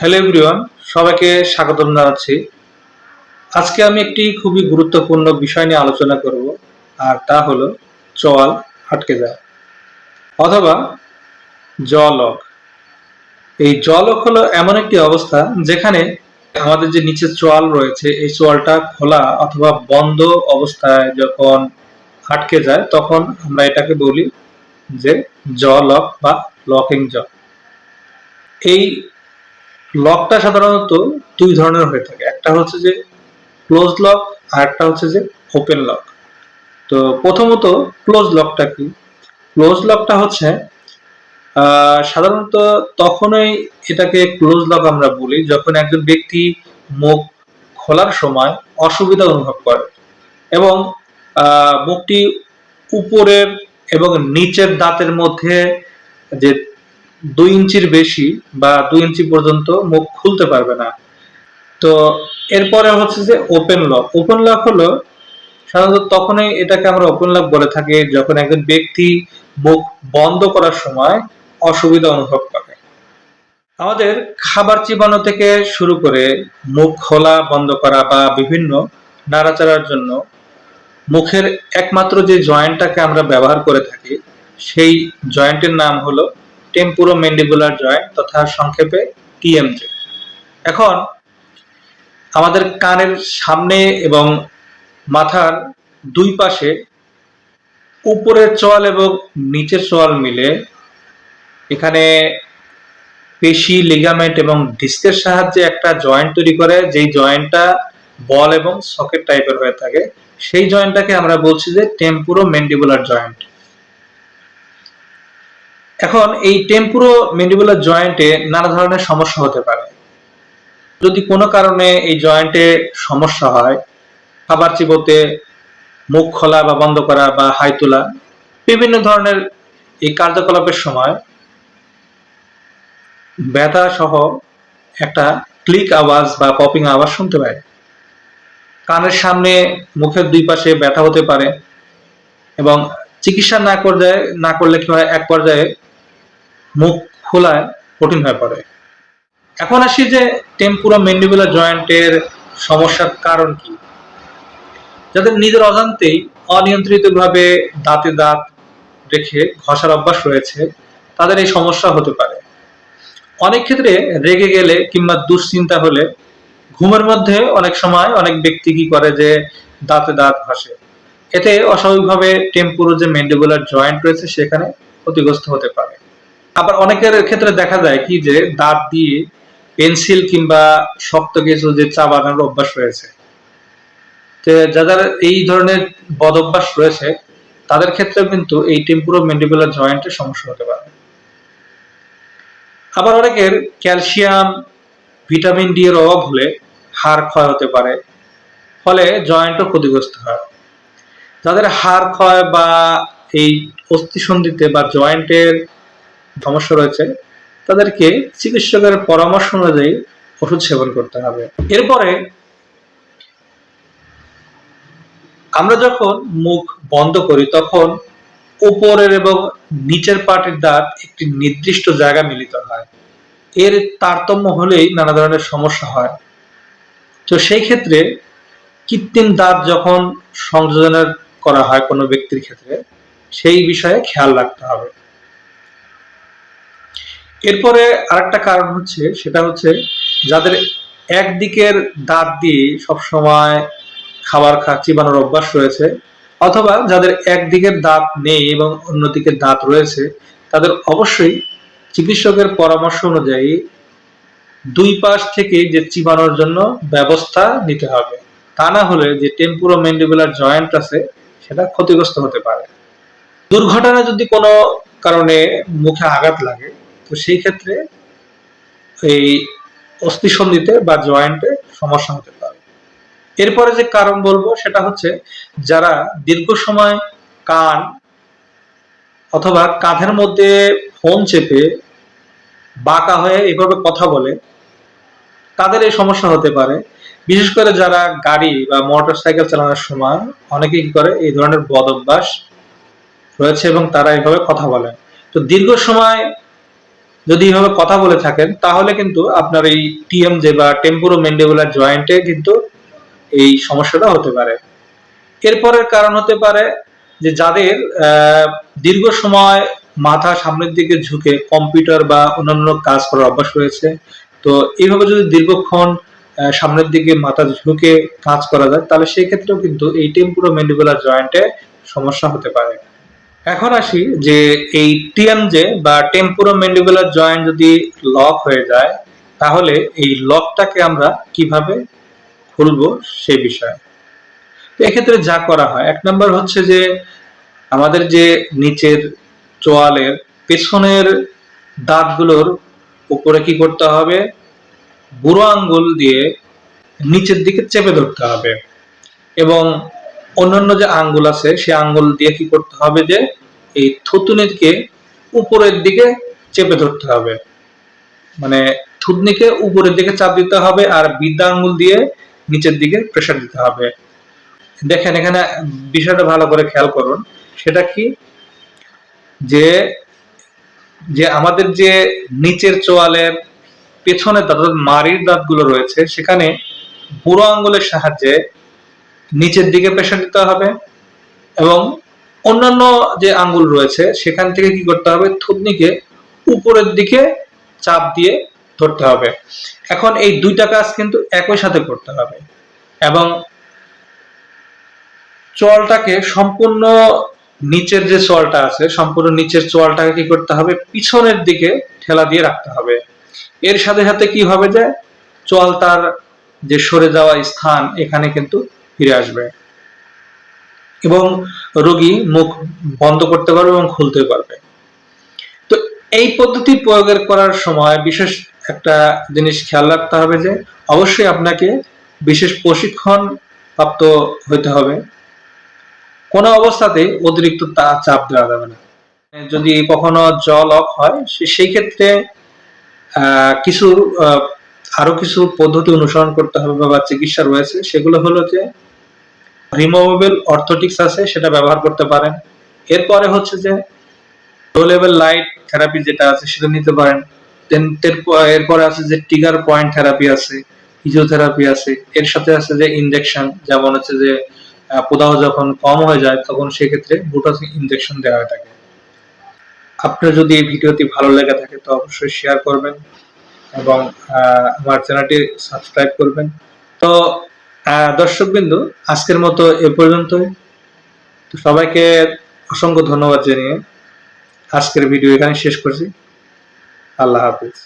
Hello everyone, সবাইকে স্বাগতম জানাচ্ছি। আজকে আমি একটি খুবই গুরুত্বপূর্ণ বিষয় নিয়ে আলোচনা করব, আর তা হলো চোয়াল আটকে যায় অথবা জলক। এই জলক হলো এমন একটি অবস্থা যেখানে আমাদের যে নিচের চোয়াল রয়েছে, এই চোয়ালটা খোলা অথবা বন্ধ অবস্থায় যখন আটকে যায়, তখন আমরা এটাকে বলি যে জলক বা লকিং জ এই লকটা সাধারণত দুই ধরনের হয়ে থাকে। একটা হচ্ছে যে ক্লোজ লক আর একটা হচ্ছে যে ওপেন লক তো প্রথমত ক্লোজ লকটা কি? ক্লোজ লকটা হচ্ছে সাধারণত তখনই এটাকে ক্লোজ লক আমরা বলি যখন একজন ব্যক্তি মুখ খোলার সময় অসুবিধা অনুভব করে এবং মুখটি উপরের এবং নিচের দাঁতের মধ্যে যে দুই ইঞ্চির বেশি বা দুই ইঞ্চি পর্যন্ত মুখ খুলতে পারবে না। তো এরপরে হচ্ছে যে ওপেন লক ওপেন লক হলো সাধারণত তখনই এটাকে আমরা ওপেন লক বলে থাকি যখন একজন ব্যক্তি মুখ বন্ধ করার সময় অসুবিধা অনুভব করে। আমাদের খাবার চিবানো থেকে শুরু করে মুখ খোলা, বন্ধ করা বা বিভিন্ন নাড়াচাড়ার জন্য মুখের একমাত্র যে জয়েন্টটাকে আমরা ব্যবহার করে থাকি, সেই জয়েন্টের নাম হলো টেম্পুরো ম্যান্ডিবুলার জয়েন্ট তথা সংক্ষেপে টিএমজে। এখন আমাদের কানের সামনে এবং মাথার দুই পাশে উপরের চোয়াল এবং নিচের চোয়াল মিলে এখানে পেশি লিগামেন্ট এবং ডিস্কের সাহায্যে একটা জয়েন্ট তৈরি করে, যেই জয়েন্টটা বল এবং সকেট টাইপের হয়ে থাকে, সেই জয়েন্টটাকে আমরা বলছি যে টেম্পুরো ম্যান্ডিবুলার জয়েন্ট এখন এই টেম্পুরো ম্যান্ডিবুলার জয়েন্টে নানা ধরনের সমস্যা হতে পারে। যদি কোনো কারণে এই জয়েন্টে সমস্যা হয়, খাবার চিবোতে, মুখ খোলা বা বন্ধ করা বা হাই তোলা, বিভিন্ন ধরনের এই কার্যকলাপের সময় ব্যথা সহ একটা ক্লিক আওয়াজ বা পপিং আওয়াজ শুনতে পায় কানের সামনে, মুখের দুই পাশে ব্যথা হতে পারে এবং চিকিৎসা না করলে না করলে কি হয় এক পর্যায়ে মুখ খোলায় কঠিন হয়ে পড়ে। এখন আসি যে টেম্পুরা ম্যান্ডিবুলার জয়েন্টের সমস্যার কারণ কি? যাদের নিজের অজান্তেই অনিয়ন্ত্রিতভাবে দাঁতে দাঁত রেখে ঘষার অভ্যাস রয়েছে, তাদের এই সমস্যা হতে পারে। অনেক ক্ষেত্রে রেগে গেলে কিংবা দুশ্চিন্তা হলে ঘুমের মধ্যে অনেক সময় অনেক ব্যক্তি কি করে যে দাঁতে দাঁত ঘষে। এতে অস্বাভাবিকভাবে টেম্পুরো যে ম্যান্ডিবুলার জয়েন্ট রয়েছে সেখানে ক্ষতিগ্রস্ত হতে পারে। আবার অনেকের ক্ষেত্রে দেখা যায় কি যে দাঁত দিয়ে পেন্সিল কিংবা শক্ত কিছু যে চাবানোর অভ্যাস রয়েছে। যাদের এই ধরনের বদ অভ্যাস রয়েছে, তাদের ক্ষেত্রে কিন্তু এই টেম্পুরো ম্যান্ডিবুলার জয়েন্টের সমস্যা হতে পারে। আবার অনেকের ক্যালসিয়াম, ভিটামিন ডি এর অভাব হলে হাড় ক্ষয় হতে পারে, ফলে জয়েন্টও ক্ষতিগ্রস্ত হয়। যাদের হাড় ক্ষয় বা এই অস্থিসন্ধিতে বা জয়েন্টের সমস্যা রয়েছে, তাদেরকে চিকিৎসকের পরামর্শ অনুযায়ী ওষুধ সেবন করতে হবে। এরপরে আমরা যখন মুখ বন্ধ করি, তখন উপরের এবং নিচের পাটির দাঁত একটি নির্দিষ্ট জায়গা মিলিত হয়। এর তারতম্য হলেই নানা ধরনের সমস্যা হয়। তো সেই ক্ষেত্রে কৃত্রিম দাঁত যখন সংযোজনের করা হয় কোনো ব্যক্তির ক্ষেত্রে, সেই বিষয়ে খেয়াল রাখতে হবে। এরপরে আরেকটা কারণ হচ্ছে, সেটা হচ্ছে যাদের একদিকের দাঁত দিয়ে সবসময় খাবার খা, চিবানোর অভ্যাস রয়েছে, অথবা যাদের একদিকের দাঁত নেই এবং অন্যদিকে দাঁত রয়েছে, তাদের অবশ্যই চিকিৎসকের পরামর্শ অনুযায়ী দুই পাশ থেকে যে চিবানোর জন্য ব্যবস্থা নিতে হবে। তা না হলে যে টেম্পুরো ম্যান্ডিবুলার জয়েন্ট আছে, সেটা ক্ষতিগ্রস্ত হতে পারে। দুর্ঘটনা যদি কোনো কারণে মুখে আঘাত লাগে তো সেই ক্ষেত্রে এই অস্থিসন্ধিতে বা জয়েন্টে সমস্যা হতে পারে। এরপরে যে কারণ বলব সেটা হচ্ছে যারা দীর্ঘ সময় কান অথবা কাঁধের মধ্যে ফোন চেপে বাঁকা হয়ে এভাবে কথা বলে, তাদের এই সমস্যা হতে পারে। বিশেষ করে যারা গাড়ি বা মোটর সাইকেল চালানোর সময় অনেকে কি করে, এই ধরনের বদ অভ্যাস রয়েছে এবং তারা এইভাবে কথা বলে। তো দীর্ঘ সময় যদি এইভাবে কথা বলে থাকেন, তাহলে কিন্তু আপনার এই টিএমজে বা টেম্পোরো ম্যান্ডিবুলার জয়েন্টে কিন্তু এই সমস্যাটা হতে পারে। এরপরের কারণ হতে পারে যে যাদের দীর্ঘ সময় মাথা সামনের দিকে ঝুঁকে কম্পিউটার বা অন্যান্য কাজ করার অভ্যাস রয়েছে, তো এইভাবে যদি দীর্ঘক্ষণ সামনের দিকে মাথা ঝুঁকে কাজ করা যায়, তাহলে সেই ক্ষেত্রেও কিন্তু এই টেম্পোরো ম্যান্ডিবুলার জয়েন্টে সমস্যা হতে পারে। এখন আসি যে এই টিএমজে বা টেম্পোরো ম্যান্ডিবুলার জয়েন্ট যদি লক হয়ে যায়, তাহলে এই লকটাকে আমরা কীভাবে খুলবো সে বিষয়ে? তো এক্ষেত্রে যা করা হয়, এক নম্বর হচ্ছে যে আমাদের যে নিচের চোয়ালের পেছনের দাঁতগুলোর উপরে কি করতে হবে? বুড়ো আঙ্গুল দিয়ে নিচের দিকে চেপে ধরতে হবে। এবং অন্যান্য যে আঙ্গুল আছে সে আঙ্গুল দিয়ে কি করতে হবে যে, এই থুতুনিকে উপরের দিকে চেপে ধরতে হবে। মানে থুতনিকে উপরের দিকে চাপ দিতে হবে আর বিদ্যা আঙ্গুল দিয়ে নিচের দিকে প্রেসার দিতে হবে। দেখেন এখানে বিষয়টা ভালো করে খেয়াল করুন। সেটা কি? যে যে আমাদের যে নিচের চোয়ালের পেছনে দাঁত মাড়ির দাঁতগুলো রয়েছে, সেখানে বুড়ো আঙ্গুলের সাহায্যে নিচের দিকে প্রেসার দিতে হবে এবং অন্যান্য যে আঙ্গুল রয়েছে, সেখান থেকে কি করতে হবে? থুতনিকে উপরের দিকে চাপ দিয়ে ধরতে হবে। এখন এই দুইটা কাজ কিন্তু একই সাথে করতে হবে এবং চোয়ালটাকে সম্পূর্ণ নিচের যে চলটা আছে, সম্পূর্ণ নিচের চলটাকে কি করতে হবে? পিছনের দিকে ঠেলা দিয়ে রাখতে হবে। এর সাথে সাথে কি হবে যে, চল তার যে সরে যাওয়া স্থান, এখানে কিন্তু ফিরে আসবে। এবং রোগী মুখ বন্ধ করতে পারবে এবং খুলতে পারবে। তো এই পদ্ধতি প্রয়োগের করার সময় বিশেষ একটা জিনিস খেয়াল রাখতে হবে যে, অবশ্যই আপনাকে বিশেষ প্রশিক্ষণ প্রাপ্ত হতে হবে। কোনো অবস্থাতেই অতিরিক্ত তা- চাপ দেওয়া যাবে না। যদি কখনো জল অফ হয় সেই ক্ষেত্রে কিছু আরও কিছু পদ্ধতি অনুসরণ করতে হবে বা চিকিৎসা রয়েছে, সেগুলো হলো যে রিমুভেবল অর্থোটিক্স আছে, সেটা ব্যবহার করতে পারেন। এরপরে হচ্ছে যে লো লেভেল লাইট থেরাপি যেটা আছে, সেটা নিতে পারেন। দেন এরপরে আছে যে টিগার পয়েন্ট থেরাপি আছে ফিজিওথেরাপি আছে। এর সাথে আছে যে ইনজেকশন যেমন হচ্ছে যে প্রদাহ যখন কম হয়ে যায়, তখন সেক্ষেত্রে বুটাস ইনজেকশন দেওয়া হয়ে থাকে আপনার যদি এই ভিডিওটি ভালো লেগে থাকে, তো অবশ্যই শেয়ার করবেন এবং আমার চ্যানেলটি সাবস্ক্রাইব করবেন। তো দর্শক বিন্দু আজকের মতো এ পর্যন্তই। তো সবাইকে অসংখ্য ধন্যবাদ জানিয়ে আজকের ভিডিও এখানে শেষ করছি। আল্লাহ হাফিজ।